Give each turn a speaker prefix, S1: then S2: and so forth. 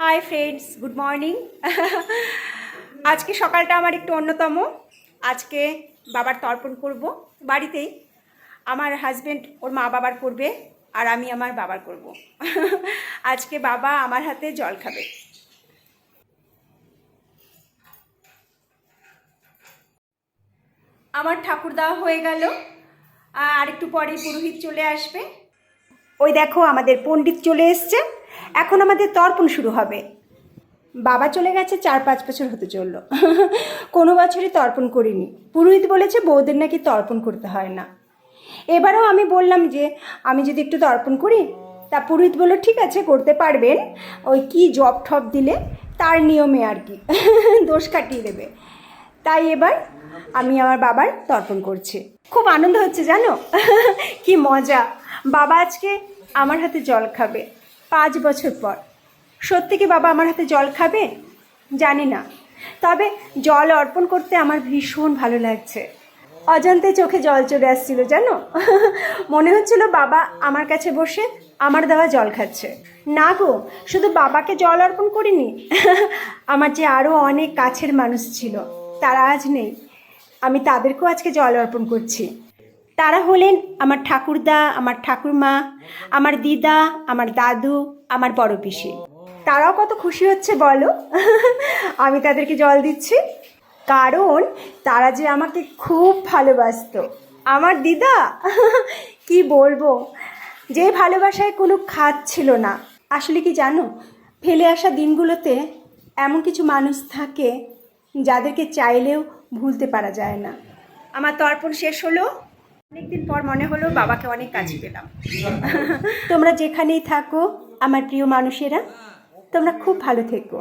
S1: Hi friends good morning আজকে সকালটা আমার একটু অন্যতম। আজকে বাবার তর্পণ করব। বাড়িতেই আমার হাজবেন্ড ওর মা বাবার করবে আর আমি আমার বাবার করব। আজকে বাবা আমার হাতে জল খাবে। আমার ঠাকুর দেওয়া হয়ে গেল। আর একটু পরে পুরোহিত চলে আসবে। ওই দেখো আমাদের পণ্ডিত চলে এসছে। এখন আমাদের তর্পণ শুরু হবে। বাবা চলে গেছে, চার পাঁচ বছর হতে চলল। কোনো বছরই তর্পণ করিনি। পুরোহিত বলেছে বৌদের নাকি তর্পণ করতে হয় না। এবারেও আমি বললাম যে, আমি যদি একটু তর্পণ করি, তা পুরোহিত বলল, ঠিক আছে, করতে পারবেন। ওই কি জব ঠপ দিলে, তার নিয়মে আর কি। দোষ কাটিয়ে দেবে। তাই এবার আমি আমার বাবার তর্পণ করছি। খুব আনন্দ হচ্ছে জানো? কি মজা। বাবা আজকে আমার হাতে জল খাবে। পাঁচ বছর পর। সত্যি কি বাবা আমার হাতে জল খাবে? জানি না। তবে জল অর্পণ করতে আমার ভীষণ ভালো লাগছে। অজান্তে চোখে জল চলে আসছিল, জানো? মনে হচ্ছিল বাবা আমার কাছে বসে আমার দেওয়া জল খাচ্ছে। না গো, শুধু বাবাকে জল অর্পণ করিনি, আমার যে আরও অনেক কাছের মানুষ ছিল, তারা আজ নেই। আমি তাদেরকেও আজকে জল অর্পণ করছি। তারা হলেন আমার ঠাকুরদা, আমার ঠাকুরমা, আমার দিদা, আমার দাদু, আমার বড় পিসি। তারাও কত খুশি হচ্ছে বলো? আমি তাদেরকে জল দিচ্ছি। কারণ তারা যে আমাকে খুব ভালোবাসতো। আমার দিদা, কি বলব? যে ভালোবাসায় কোনো খাত ছিল না। আসলে কি জানো? ফেলে আসা দিনগুলোতে এমন কিছু মানুষ থাকে যাদেরকে চাইলেও ভুলতে পারা যায় না। আমার তর্পণ শেষ হলো। অনেকদিন পর মনে হলো বাবাকে অনেক কাছে পেলাম। তোমরা যেখানেই থাকো, আমার প্রিয় মানুষেরা, তোমরা খুব ভালো থেকো।